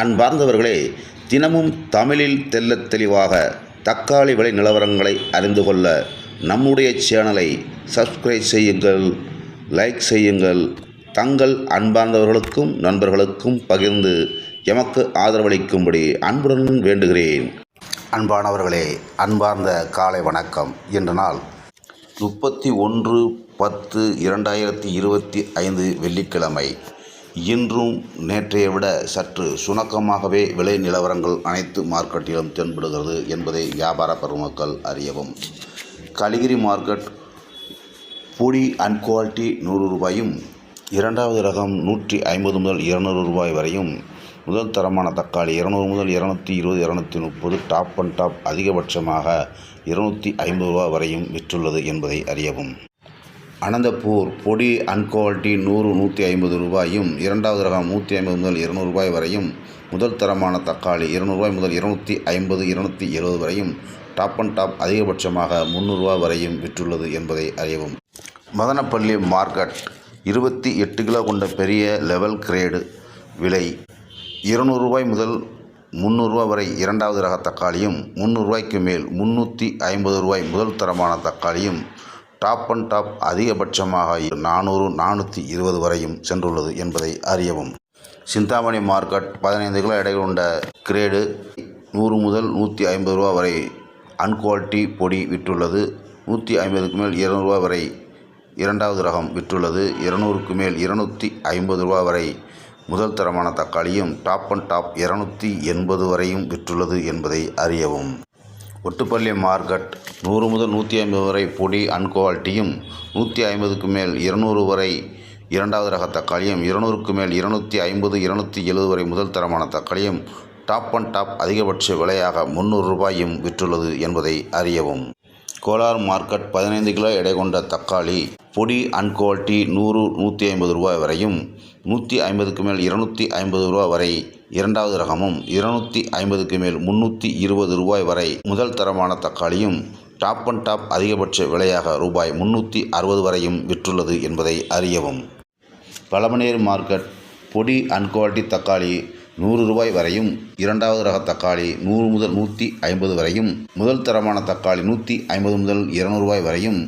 அன்பார்ந்தவர்களே தினமும் தமிழில் தெல்ல தெளிவாக தக்காளி விலை நிலவரங்களை அறிந்து கொள்ள நம்முடைய சேனலை சப்ஸ்கிரைப் செய்யுங்கள் லைக் செய்யுங்கள். தங்கள் அன்பார்ந்தவர்களுக்கும் நண்பர்களுக்கும் பகிர்ந்து எமக்கு ஆதரவளிக்கும்படி அன்புடன் வேண்டுகிறேன். அன்பானவர்களே அன்பார்ந்த காலை வணக்கம். என்ற நாள் முப்பத்தி ஒன்று பத்து இரண்டாயிரத்தி இருபத்தி ஐந்து வெள்ளிக்கிழமை. இன்றும் நேற்றைய விட சற்று சுணக்கமாகவே விலை நிலவரங்கள் அனைத்து மார்க்கெட்டிலும் தென்படுகிறது என்பதை வியாபார பெருமக்கள் அறியவும். கலிகிரி மார்க்கெட் பொடி அண்ட் குவாலிட்டி நூறு ரூபாயும் இரண்டாவது ரகம் நூற்றி ஐம்பது முதல் இருநூறு ரூபாய் வரையும் முதல் தரமான தக்காளி இருநூறு முதல் இரநூத்தி இருபது இரநூத்தி முப்பது டாப் அண்ட் டாப் அதிகபட்சமாக இருநூற்றி ஐம்பது ரூபாய் வரையும் விற்றுள்ளது என்பதை அறியவும். அனந்தபூர் பொடி அன்குவாலிட்டி நூறு நூற்றி ஐம்பது ரூபாயும் இரண்டாவது ரகம் நூற்றி ஐம்பது முதல் இருநூறு ரூபாய் வரையும் முதல் தரமான தக்காளி இருநூறுபாய் முதல் இருநூற்றி ஐம்பது இருநூற்றி எழுபது வரையும் டாப் அண்ட் டாப் அதிகபட்சமாக முந்நூறுரூவா வரையும் விற்றுள்ளது என்பதை அறியவும். மதனப்பள்ளி மார்க்கெட் இருபத்தி எட்டு கிலோ கொண்ட பெரிய லெவல் கிரேடு விலை இருநூறுபாய் முதல் முந்நூறுரூவா வரை இரண்டாவது ரக தக்காளியும் முந்நூறுரூவாய்க்கு மேல் முந்நூற்றி ஐம்பது ரூபாய் முதல் தரமான தக்காளியும் டாப் அண்ட் டாப் அதிகபட்சமாக நானூறு நானூற்றி இருபது வரையும் சென்றுள்ளது என்பதை அறியவும். சிந்தாமணி மார்க்கெட் பதினைந்து கிலோ எடை கொண்ட கிரேடு நூறு முதல் நூற்றி ஐம்பது ரூபா வரை அன்குவாலிட்டி பொடி விற்றுள்ளது. நூற்றி ஐம்பதுக்கு மேல் இருநூறுவா வரை இரண்டாவது ரகம் விற்றுள்ளது. இருநூறுக்கு மேல் இருநூற்றி ஐம்பது ரூபா வரை முதல் தரமான தக்காளியும் டாப் அண்ட் டாப் இருநூற்றி எண்பது வரையும் விற்றுள்ளது என்பதை அறியவும். ஒட்டுப்பள்ளி மார்க்கெட் நூறு முதல் நூற்றி ஐம்பது வரை பொடி அன்குவாலிட்டியும் நூற்றி ஐம்பதுக்கு மேல் இருநூறு வரை இரண்டாவது ரக தக்காளியும் இருநூறுக்கு மேல் இருநூற்றி ஐம்பது இருநூற்றி எழுபது வரை முதல் தரமான தக்காளியும் டாப் அண்ட் டாப் அதிகபட்ச விலையாக முந்நூறு ரூபாயும் விற்றுள்ளது என்பதை அறியவும். கோலார் மார்க்கெட் பதினைந்து கிலோ எடை கொண்ட தக்காளி பொடி அன்குவாலிட்டி நூறு நூற்றி ஐம்பது ரூபாய் வரையும் நூற்றி ஐம்பதுக்கு மேல் இருநூற்றி ஐம்பது ரூபாய் வரை இரண்டாவது ரகமும் இருநூற்றி ஐம்பதுக்கு மேல் முந்நூற்றி இருபது ரூபாய் வரை முதல் தரமான தக்காளியும் டாப் அண்ட் டாப் அதிகபட்ச விலையாக ரூபாய் முந்நூற்றி அறுபது வரையும் விற்றுள்ளது என்பதை அறியவும். பழமநேர் மார்க்கெட் பொடி அன்குவாலிட்டி தக்காளி நூறு ரூபாய் வரையும் இரண்டாவது ரக தக்காளி நூறு முதல் நூற்றி ஐம்பது வரையும் முதல் தரமான தக்காளி நூற்றி ஐம்பது முதல் இருநூறு ரூபாய் வரையும்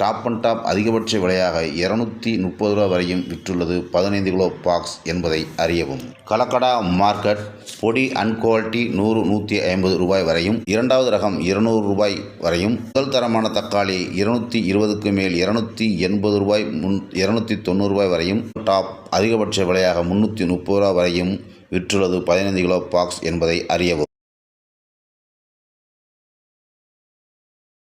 டாப் அண்ட் டாப் அதிகபட்ச விலையாக இருநூற்றி முப்பது ரூபாய் வரையும் விற்றுள்ளது பதினைந்து கிலோ பாக்ஸ் என்பதை அறியவும். கலக்கடா மார்க்கெட் பொடி அன்குவாலிட்டி நூறு நூற்றி ஐம்பது ரூபாய் வரையும் இரண்டாவது ரகம் இருநூறு ரூபாய் வரையும் முதல் தரமான தக்காளி இருநூற்றி இருபதுக்கு மேல் இருநூற்றி எண்பது ரூபாய் முன் இருநூற்றி தொண்ணூறு ரூபாய் வரையும் டாப் அதிகபட்ச விலையாக முந்நூற்றி முப்பது ரூபாய் வரையும் விற்றுள்ளது பதினைந்து கிலோ பாக்ஸ் என்பதை அறியவும்.